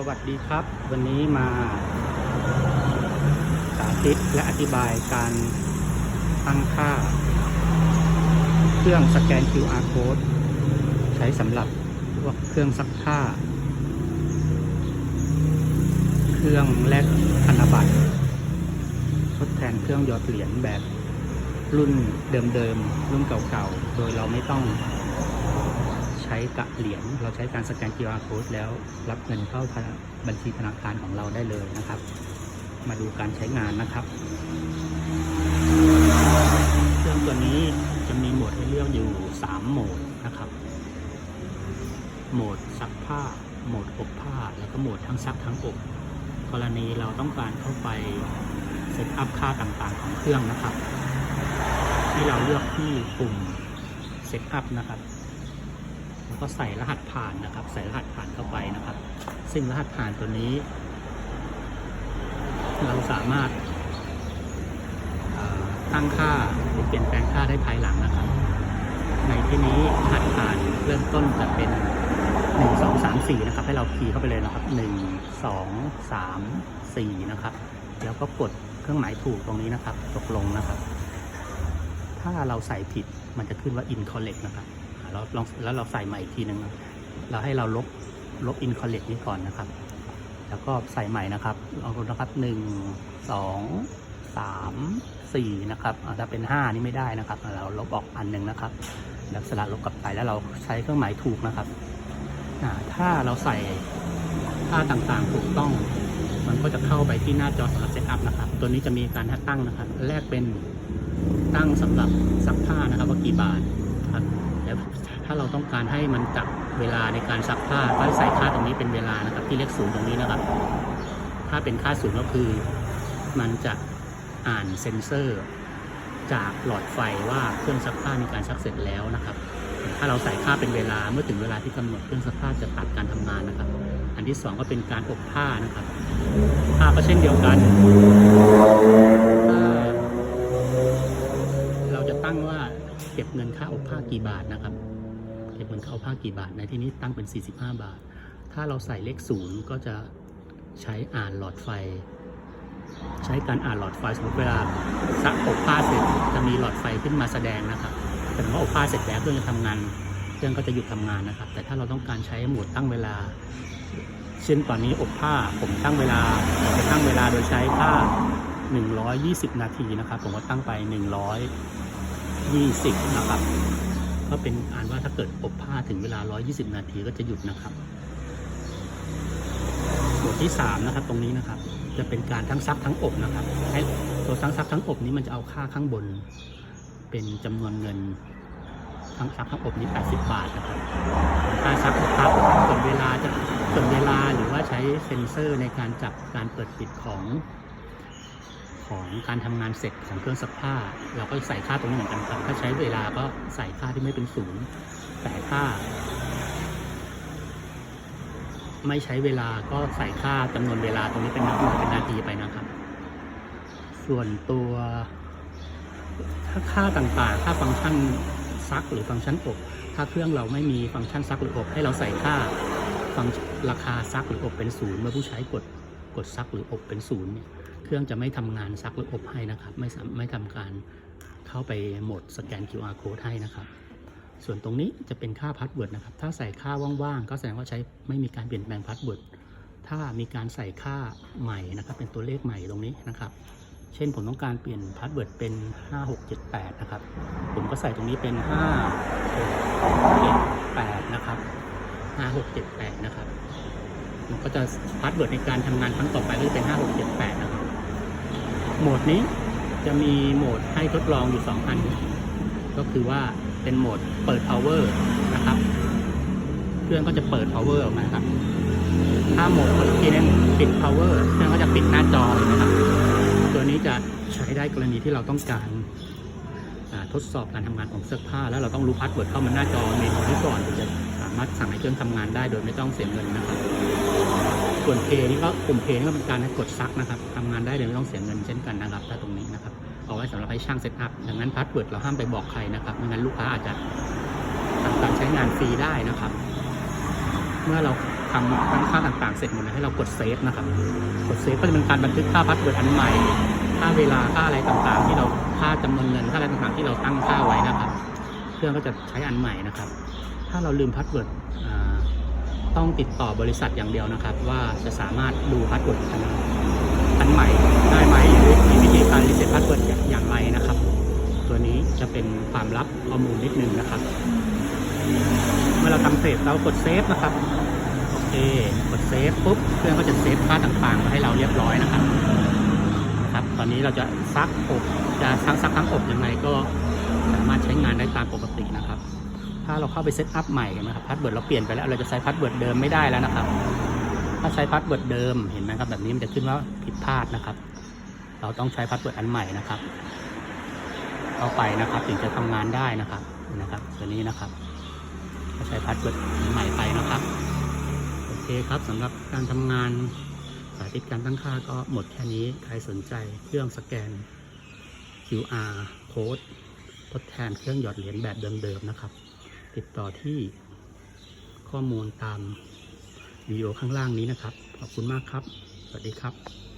สวัสดีครับ วันนี้มาสาธิตและอธิบายการตั้งค่า เครื่องสแกน QR code ใช้สำหรับพวกเครื่องซักผ้า เครื่องแลกธนบัตรทดแทนเครื่องหยอดเหรียญแบบรุ่นเดิมๆรุ่นเก่าๆ โดยเราไม่ต้อง ช้กะเหรียญเราใช้การสแกน QR code แล้วรับเงินเข้าบัญชีธนาคารของเราได้เลยนะครับ มาดูการใช้งานนะครับ เครื่องตัวนี้จะมีโหมดให้เลือกอยู่ 3 โหมดนะครับ โหมดซักผ้า โหมดอบผ้า แล้วก็โหมดทั้งซักทั้งอบ กรณีเราต้องการเข้าไปเซตอัพค่าต่างๆของเครื่องนะครับ ที่เราเลือกที่ปุ่มเซตอัพนะครับ แล้วก็ใส่รหัสผ่านนะครับ ใส่รหัสผ่านเข้าไปนะครับ ซึ่งรหัสผ่านตัวนี้ เราสามารถตั้งค่าหรือเปลี่ยนแปลงค่าได้ภายหลังนะครับ ในที่นี้รหัสผ่านเริ่มต้นจะเป็น1 2 3 4นะครับ ให้เราคีย์เข้าไปเลยนะครับ1 2 3 4นะครับ แล้วก็กดเครื่องหมายถูกตรงนี้นะครับ ตกลงนะครับ ถ้าเราใส่ผิดมันจะขึ้นว่า incorrect นะครับ อ่าแล้วลองแล้วเราใส่ใหม่อีกทีหนึ่งเราให้เราลบลบ incorrect นี้ก่อนนะครับ แล้วก็ใส่ใหม่นะครับลองดูนะครับหนึ่งสองสามสี่นะครับถ้าเป็นห้านี่ไม่ได้นะครับ เราลบออกอันหนึ่งนะครับแล้วสลัดลบกลับไปแล้วเราใช้เครื่องหมายถูกนะครับถ้าเราใส่ค่าต่างๆถูกต้อง มันก็จะเข้าไปที่หน้าจอสำหรับเซตอัพนะครับ ตัวนี้จะมีการตั้งนะครับ แรกเป็นตั้งสำหรับซักผ้านะครับว่ากี่บาทครับ แล้วถ้าเราต้องการให้มันจับเวลาในการซักผ้าก็ใส่ค่าตรงนี้เป็นเวลานะครับ ที่เลขศูนย์ตรงนี้นะครับ ถ้าเป็นค่าศูนย์ก็คือ มันจะอ่านเซ็นเซอร์ จากหลอดไฟว่าเครื่องซักผ้ามีการซักเสร็จแล้วนะครับ ถ้าเราใส่ค่าเป็นเวลาเมื่อถึงเวลาที่กำหนดเครื่องซักผ้าจะตัดการทำงานนะครับ อันที่สองก็เป็นการอบผ้านะครับผ้าก็เช่นเดียวกันถ้าเราจะตั้งว่า เก็บเงินค่าอบผ้ากี่บาทนะครับ เก็บเงินค่าอบผ้ากี่บาท ในที่นี้ตั้งเป็น 45 บาท ถ้าเราใส่เลขศูนย์ก็จะใช้อ่านหลอดไฟ ใช้การอ่านหลอดไฟสมมติเวลาซักอบผ้าเสร็จจะมีหลอดไฟขึ้นมาแสดงนะครับแสดงว่าอบผ้าเสร็จแล้วเครื่องจะทำงานเครื่องก็จะหยุดทำงานนะครับ แต่ถ้าเราต้องการใช้โหมดตั้งเวลา เช่นตอนนี้อบผ้าผมตั้งเวลาจะตั้งเวลาโดยใช้ผ้า 120 นาทีนะครับ ผมก็ตั้งไป 100 120 นะครับ ก็เป็นอ่านว่าถ้าเกิดอบผ้าถึงเวลา 120 นาทีก็จะหยุดนะครับหมวที่ 3 นะครับตรงนี้นะครับ จะเป็นการทั้งซักทั้งอบนะครับให้ตัวทั้งซักทั้งอบนี้มันจะเอาค่าข้างบน เป็นจำนวนเงินทั้งซักทั้งอบนี้ 80 บาทนะครับค่าซักอบผ้าส่วนเวลาจะส่วนเวลาหรือว่าใช้เซ็นเซอร์ในการจับการเปิดปิดของ ของการทำงานเสร็จของเครื่องซักผ้า เราก็ใส่ค่าตรงนี้เหมือนกันครับ ถ้าใช้เวลาก็ใส่ค่าที่ไม่เป็นศูนย์แต่ค่า ไม่ใช้เวลาก็ใส่ค่าจำนวนเวลาตรงนี้เป็นนาทีเป็นนาทีไปนะครับ ส่วนตัวถ้าค่าต่างๆ ค่าฟังก์ชันซักหรือฟังก์ชันอบ ถ้าเครื่องเราไม่มีฟังก์ชันซักหรืออบ ให้เราใส่ค่าฟังราคาซักหรืออบเป็นศูนย์เมื่อผู้ใช้กดกดซักหรืออบเป็นศูนย์เนี่ย เครื่องจะไม่ทำงานซักหรืออบให้นะครับ ไม่ไม่ทำการเข้าไปโหมดสแกน QR code ให้นะครับ ส่วนตรงนี้จะเป็นค่าพาสเวิร์ดนะครับ ถ้าใส่ค่าว่างๆ ก็แสดงว่าใช้ไม่มีการเปลี่ยนแปลงพาสเวิร์ด ถ้ามีการใส่ค่าใหม่นะครับ เป็นตัวเลขใหม่ตรงนี้นะครับ เช่นผมต้องการเปลี่ยนพาสเวิร์ดเป็น 5678 นะครับ ผมก็ใส่ตรงนี้เป็น 5678 นะครับ 5678 นะครับมันก็จะพาสเวิร์ดในการทำงานครั้งต่อไปก็จะเป็น 5678 นะครับ โหมดนี้จะมีโหมดให้ทดลองอยู่2อัน ก็คือว่าเป็นโหมดเปิด power นะครับ เครื่องก็จะเปิด power ออกมาครับ ถ้าโหมดเมื่อกี้นั้นปิด power เครื่องก็จะปิดหน้าจอเลยนะครับ ตัวนี้จะใช้ได้กรณีที่เราต้องการทดสอบการทำงานของเสื้อผ้า แล้วเราต้องรู้พาสเวิร์ดเข้ามาหน้าจอเมนูนี้ก่อนถึงจะสามารถสั่งให้เครื่องทำงานได้โดยไม่ต้องเสียเงินนะครับ ส่วนเพย์นี่ก็กลุ่มเพย์นี่ก็เป็นการกดซักนะครับทำงานได้โดยไม่ต้องเสียเงินเช่นกันนะครับถ้าตรงนี้นะครับเอาไว้สำหรับให้ช่างเซตอัพดังนั้นพาสเวิร์ดเราห้ามไปบอกใครนะครับไม่งั้นลูกค้าอาจจะทำการใช้งานฟรีได้นะครับ เมื่อเราทำตั้งค่าต่างๆ เสร็จหมดแล้วให้เรากดเซฟนะครับ กดเซฟก็จะเป็นการบันทึกค่าพาสเวิร์ดอันใหม่ ค่าเวลาค่าอะไรต่างๆ ที่เราค่าจำนวนเงินค่าอะไรต่างๆ ที่เราตั้งค่าไว้นะครับ เครื่องก็จะใช้อันใหม่นะครับ ถ้าเราลืมพาสเวิร์ดอ่า ต้องติดต่อบริษัทอย่างเดียวนะครับ ว่าจะสามารถดูพาสเวิร์ดอันอันใหม่ได้ไหมหรือมีวิธีการรีเซ็ตพาสเวิร์ดอย่างไรนะครับ ตัวนี้จะเป็นความลับข้อมูลนิดนึงนะครับ เมื่อเราทำเสร็จเรากดเซฟนะครับโอเคกดเซฟปุ๊บเครื่องก็จะเซฟค่าต่างๆมาให้เราเรียบร้อยนะครับครับ ตอนนี้เราจะซักอบจะทั้งซักทั้งอบยังไงก็สามารถใช้งานได้ตามปกตินะครับ ถ้าเราเข้าไปเซตอัพใหม่นะครับพาสเวิร์ดเราเปลี่ยนไปแล้วเราจะใช้พาสเวิร์ดเดิมไม่ได้แล้วนะครับ ถ้าใช้พาสเวิร์ดเดิมเห็นไหมครับแบบนี้มันจะขึ้นว่าผิดพลาดนะครับ เราต้องใช้พาสเวิร์ดอันใหม่นะครับ เข้าไปนะครับถึงจะทำงานได้นะครับนะครับ ตัวนี้นะครับก็ใช้พาสเวิร์ดอันใหม่ไปนะครับโอเคครับสำหรับการทำงานสาธิตการตั้งค่าก็หมดแค่นี้ใครสนใจเครื่องสแกน QR code ทดแทนเครื่องหยอดเหรียญแบบเดิมๆนะครับ ติดต่อที่ข้อมูลตามวิดีโอข้างล่างนี้นะครับ ขอบคุณมากครับ สวัสดีครับ